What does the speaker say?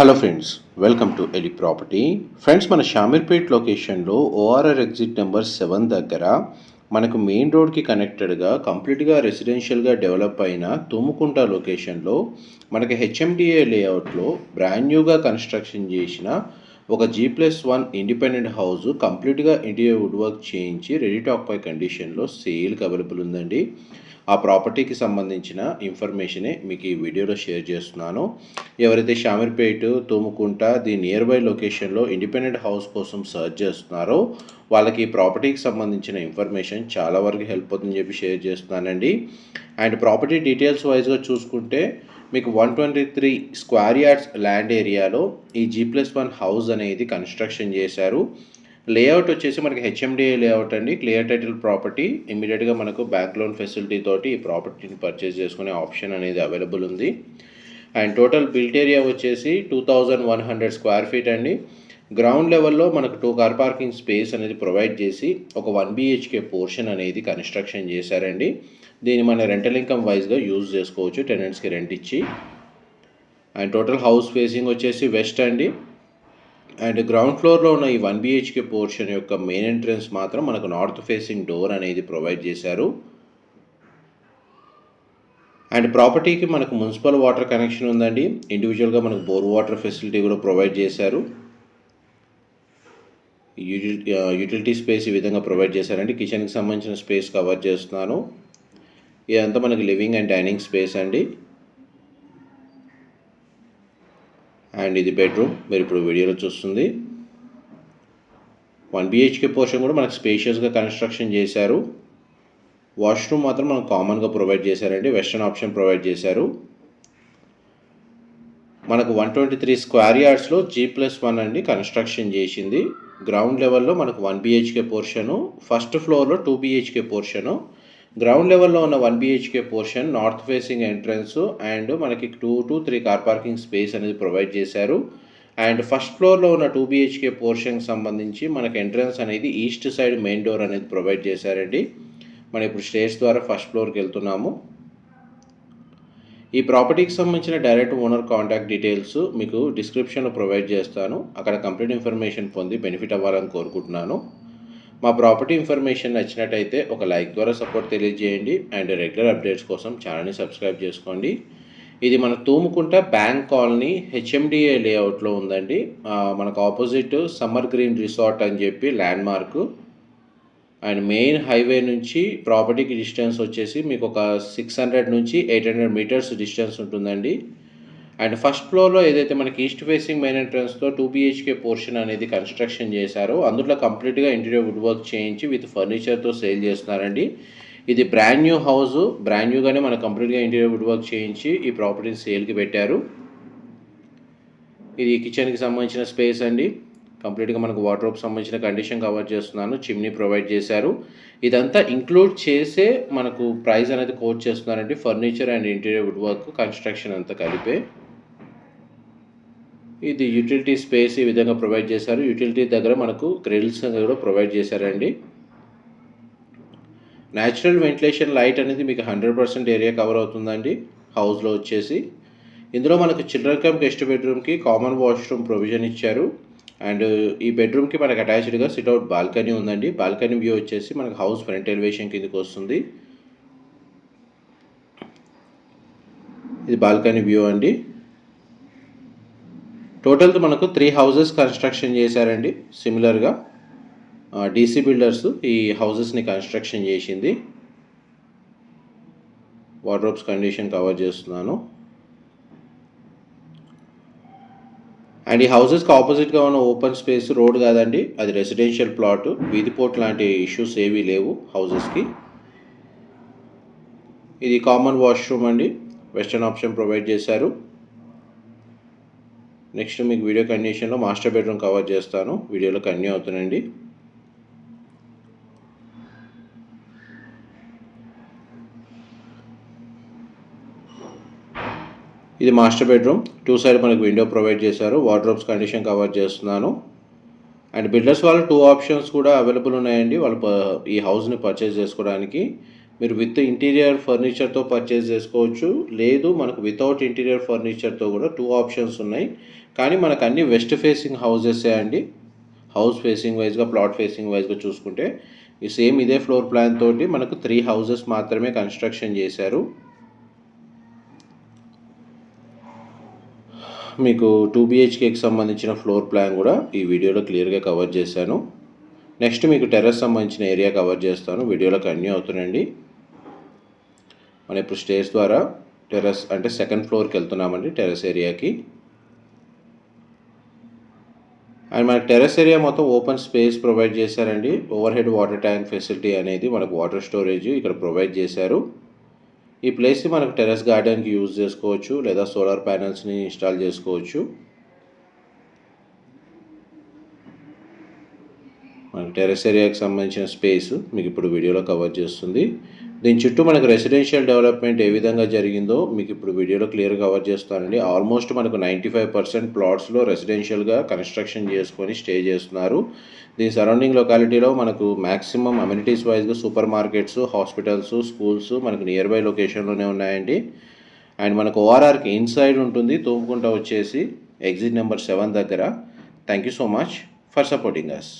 Hello friends welcome to Eli property friends మన షామీర్పేట్ లొకేషన్లో ORR exit number seven దగ్గర మనకు మెయిన్ రోడ్కి కనెక్టెడ్గా కంప్లీట్గా రెసిడెన్షియల్గా డెవలప్ అయిన తుమ్ముకుంట లొకేషన్లో మనకి హెచ్ఎండిఏ లేఅవుట్లో బ్రాండ్ న్యూగా కన్స్ట్రక్షన్ చేసిన ఒక G plus one independent house కంప్లీట్గా ఇంటీరియర్ వుడ్ వర్క్ చేయించి రెడీ టాక్ పై కండిషన్లో సేల్కి అవైలబుల్ ఉందండి. ఆ ప్రాపర్టీకి సంబంధించిన ఇన్ఫర్మేషనే మీకు ఈ వీడియోలో షేర్ చేస్తున్నాను. ఎవరైతే Shamirpet Thumkunta the nearby లొకేషన్లో ఇండిపెండెంట్ హౌస్ కోసం సర్చ్ చేస్తున్నారో వాళ్ళకి ఈ ప్రాపర్టీకి సంబంధించిన ఇన్ఫర్మేషన్ చాలా వరకు హెల్ప్ అవుతుందని చెప్పి షేర్ చేస్తున్నానండి. అండ్ ప్రాపర్టీ డీటెయిల్స్ వైజ్గా చూసుకుంటే మీకు one twenty three square yards land ఏరియాలో ఈ జీ ప్లస్ వన్ హౌస్ అనేది కన్స్ట్రక్షన్ చేశారు. లేఅవుట్ వచ్చేసి మనకి హెచ్ఎండిఏ లేఅవుట్ అండి. క్లియర్ టైటిల్ ప్రాపర్టీ ఇమీడియట్గా మనకు బ్యాంక్ లోన్ ఫెసిలిటీ తోటి ఈ ప్రాపర్టీని పర్చేస్ చేసుకునే ఆప్షన్ అనేది అవైలబుల్ ఉంది. అండ్ టోటల్ బిల్ట్ ఏరియా వచ్చేసి two thousand one hundred square feet అండి. గ్రౌండ్ లెవెల్లో మనకు టూ కార్ పార్కింగ్ స్పేస్ అనేది ప్రొవైడ్ చేసి ఒక వన్ బిహెచ్కే పోర్షన్ అనేది కన్స్ట్రక్షన్ చేశారండి. దీన్ని మన రెంటల్ ఇన్కమ్ వైజ్గా యూజ్ చేసుకోవచ్చు టెనెంట్స్కి రెంట్ ఇచ్చి. అండ్ టోటల్ హౌస్ ఫేసింగ్ వచ్చేసి వెస్ట్ అండి. అండ్ గ్రౌండ్ ఫ్లోర్లో ఉన్న ఈ వన్ బిహెచ్కే పోర్షన్ యొక్క మెయిన్ ఎంట్రన్స్ మాత్రం మనకు నార్త్ ఫేసింగ్ డోర్ అనేది ప్రొవైడ్ చేశారు. అండ్ ప్రాపర్టీకి మనకు మున్సిపల్ వాటర్ కనెక్షన్ ఉందండి. ఇండివిజువల్గా మనకు బోర్ వాటర్ ఫెసిలిటీ కూడా ప్రొవైడ్ చేశారు. యూటిలిటీ యూటిలిటీ స్పేస్ ఈ విధంగా ప్రొవైడ్ చేశారండి. కిచెన్కి సంబంధించిన స్పేస్ కవర్ చేస్తున్నాను. ఇదంతా మనకి లివింగ్ అండ్ డైనింగ్ స్పేస్ అండి. అండ్ ఇది బెడ్రూమ్ మీరు ఇప్పుడు వీడియోలో చూస్తుంది. వన్ బిహెచ్కే పోర్షన్ కూడా మనకు స్పేషియస్గా కన్స్ట్రక్షన్ చేశారు. వాష్రూమ్ మాత్రం మనకు కామన్గా ప్రొవైడ్ చేశారండి. వెస్ట్రన్ ఆప్షన్ ప్రొవైడ్ చేశారు. మనకు వన్ ట్వంటీ త్రీ స్క్వేర్ యార్డ్స్లో జీ ప్లస్ వన్ అండి కన్స్ట్రక్షన్ చేసింది. గ్రౌండ్ లెవెల్లో మనకు వన్ బిహెచ్కే పోర్షను ఫస్ట్ ఫ్లోర్లో టూ బిహెచ్కే పోర్షను గ్రౌండ్ లెవెల్లో ఉన్న one BHK portion north facing entrance and మనకి two to three car parking space అనేది ప్రొవైడ్ చేశారు. అండ్ ఫస్ట్ ఫ్లోర్లో ఉన్న టూ బిహెచ్కే పోర్షన్కి సంబంధించి మనకి ఎంట్రన్స్ అనేది ఈస్ట్ సైడ్ మెయిన్ డోర్ అనేది ప్రొవైడ్ చేశారండి. మనం ఇప్పుడు స్టేజ్ ద్వారా ఫస్ట్ ఫ్లోర్కి వెళ్తున్నాము. ఈ ప్రాపర్టీకి సంబంధించిన డైరెక్ట్ ఓనర్ కాంటాక్ట్ డీటెయిల్స్ మీకు డిస్క్రిప్షన్లో ప్రొవైడ్ చేస్తాను. అక్కడ కంప్లీట్ ఇన్ఫర్మేషన్ పొంది బెనిఫిట్ అవ్వాలని కోరుకుంటున్నాను. మా ప్రాపర్టీ ఇన్ఫర్మేషన్ నచ్చినట్టయితే ఒక లైక్ ద్వారా సపోర్ట్ తెలియజేయండి అండ్ రెగ్యులర్ అప్డేట్స్ కోసం ఛానల్ని సబ్స్క్రైబ్ చేసుకోండి. ఇది మన తూముకుంట బ్యాంక్ కాలనీ హెచ్ఎండిఏ లేఅవుట్లో ఉందండి. మనకు ఆపోజిట్ సమ్మర్ గ్రీన్ రిసార్ట్ అని చెప్పి landmark and main highway నుంచి ప్రాపర్టీకి డిస్టెన్స్ వచ్చేసి మీకు ఒక సిక్స్ హండ్రెడ్ నుంచి ఎయిట్ హండ్రెడ్ మీటర్స్ డిస్టెన్స్ ఉంటుందండి. అండ్ ఫస్ట్ ఫ్లోర్లో ఏదైతే మనకి ఈస్ట్ ఫేసింగ్ మెయిన్ ఎంట్రన్స్తో టూ బీహెచ్కే పోర్షన్ అనేది కన్స్ట్రక్షన్ చేశారో అందులో కంప్లీట్గా ఇంటీరియర్ వుడ్ వర్క్ చేయించి విత్ ఫర్నిచర్తో సేల్ చేస్తున్నారండి. ఇది బ్రాండ్ న్యూ హౌస్ బ్రాండ్ న్యూగానే మనకు కంప్లీట్గా ఇంటీరియర్ వుడ్ వర్క్ చేయించి ఈ ప్రాపర్టీని సేల్కి పెట్టారు. ఇది కిచెన్కి సంబంధించిన స్పేస్ అండి. కంప్లీట్గా మనకు వాటర్ సంబంధించిన కండిషన్ కవర్ చేస్తున్నాను చిమ్నీ ప్రొవైడ్ చేశారు. ఇదంతా ఇంక్లూడ్ చేసే మనకు ప్రైస్ అనేది కోట్ చేస్తున్నారండి. Furniture and interior wood work construction అంతా కలిపే. ఇది యూటిలిటీ స్పేస్ ఈ విధంగా ప్రొవైడ్ చేశారు. యూటిలిటీ దగ్గర మనకు గ్రిల్స్ కూడా ప్రొవైడ్ చేశారండి. న్యాచురల్ వెంటిలేషన్ లైట్ అనేది మీకు హండ్రెడ్ పర్సెంట్ ఏరియా కవర్ అవుతుందండి. హౌస్లో వచ్చేసి. ఇందులో మనకు చిల్డ్రన్ కమ్ గెస్ట్ బెడ్రూమ్కి కామన్ వాష్రూమ్ ప్రొవిజన్ ఇచ్చారు. అండ్ ఈ బెడ్రూమ్కి మనకు అటాచ్డ్గా సిట్అవుట్ బాల్కనీ ఉందండి. బాల్కనీ వ్యూ వచ్చేసి మనకు హౌస్ ఫ్రంట్ ఎలివేషన్ కిందకి వస్తుంది. ఇది బాల్కనీ వ్యూ అండి. టోటల్ మనకు త్రీ హౌజెస్ కన్స్ట్రక్షన్ చేశారండి. సిమిలర్గా డీసీ బిల్డర్స్ ఈ హౌసెస్ని కన్స్ట్రక్షన్ చేసింది. వార్డ్రోబ్స్ కండిషన్ కవర్ చేస్తున్నాను. అండ్ ఈ హౌసెస్కి ఆపోజిట్గా ఉన్న ఓపెన్ స్పేస్ రోడ్ కాదండి అది రెసిడెన్షియల్ ప్లాట్. వీధిపోట్ లాంటి ఇష్యూస్ ఏవీ లేవు హౌసెస్కి. ఇది కామన్ వాష్రూమ్ అండి. వెస్టర్న్ ఆప్షన్ ప్రొవైడ్ చేశారు. నెక్స్ట్ మీకు video condition master bedroom cover చేస్తాను. వీడియోలో కన్యూ అవుతానండి. ఇది మాస్టర్ బెడ్రూమ్. టూ సైడ్ మనకు విండో ప్రొవైడ్ చేశారు. వార్డ్రోబ్స్ కండిషన్ కవర్ చేస్తున్నాను. అండ్ బిల్డర్స్ వాళ్ళు టూ ఆప్షన్స్ కూడా అవైలబుల్ ఉన్నాయండి. వాళ్ళు ఈ హౌస్ని పర్చేస్ చేసుకోవడానికి. మీరు విత్ ఇంటీరియర్ ఫర్నిచర్తో పర్చేస్ చేసుకోవచ్చు. లేదు మనకు వితౌట్ ఇంటీరియర్ ఫర్నిచర్తో కూడా టూ ఆప్షన్స్ ఉన్నాయి. కానీ మనకు అన్ని వెస్ట్ ఫేసింగ్ హౌజెసే అండి. హౌస్ ఫేసింగ్ వైజ్గా ప్లాట్ ఫేసింగ్ వైజ్గా చూసుకుంటే ఈ సేమ్ ఇదే ఫ్లోర్ ప్లాన్ తోటి మనకు త్రీ హౌజెస్ మాత్రమే కన్స్ట్రక్షన్ చేశారు. మీకు టూ బిహెచ్కేకి సంబంధించిన ఫ్లోర్ ప్లాన్ కూడా ఈ వీడియోలో క్లియర్గా కవర్ చేశాను. నెక్స్ట్ మీకు టెర్రస్ సంబంధించిన ఏరియా కవర్ చేస్తాను. వీడియోలో కన్యూ అవుతుందండి మనం ఇప్పుడు స్టేజ్ ద్వారా టెర్రస్ అంటే సెకండ్ ఫ్లోర్కి వెళ్తున్నామండి టెర్రస్ ఏరియాకి. అండ్ మనకి టెర్రస్ ఏరియా మొత్తం ఓపెన్ స్పేస్ ప్రొవైడ్ చేశారండి. Overhead water tank facility అనేది మనకు వాటర్ స్టోరేజ్ ఇక్కడ ప్రొవైడ్ చేశారు. ఈ ప్లేస్ని మనకు టెర్రస్ గార్డెన్కి యూజ్ చేసుకోవచ్చు లేదా సోలార్ ప్యానల్స్ని ఇన్స్టాల్ చేసుకోవచ్చు. మనకి టెర్రస్ ఏరియాకి సంబంధించిన స్పేస్ మీకు ఇప్పుడు వీడియోలో కవర్ చేస్తుంది. దీని చుట్టూ మనకు రెసిడెన్షియల్ డెవలప్మెంట్ ఏ విధంగా జరిగిందో మీకు ఇప్పుడు వీడియోలో క్లియర్ కవర్ చేస్తానండి. ఆల్మోస్ట్ మనకు నైంటీ ఫైవ్ పర్సెంట్ ప్లాట్స్లో రెసిడెన్షియల్గా కన్స్ట్రక్షన్ చేసుకొని స్టే చేస్తున్నారు. దీని సరౌండింగ్ లొకాలిటీలో మనకు మ్యాక్సిమం అమ్యూనిటీస్ వైజ్గా సూపర్ మార్కెట్స్ హాస్పిటల్స్ స్కూల్స్ మనకు నియర్ బై లొకేషన్లోనే ఉన్నాయండి. అండ్ మనకు ఓఆర్ఆర్కి ఇన్సైడ్ ఉంటుంది. తోపుకుంటా వచ్చేసి ఎగ్జిట్ నెంబర్ సెవెన్ దగ్గర. Thank you so much for supporting us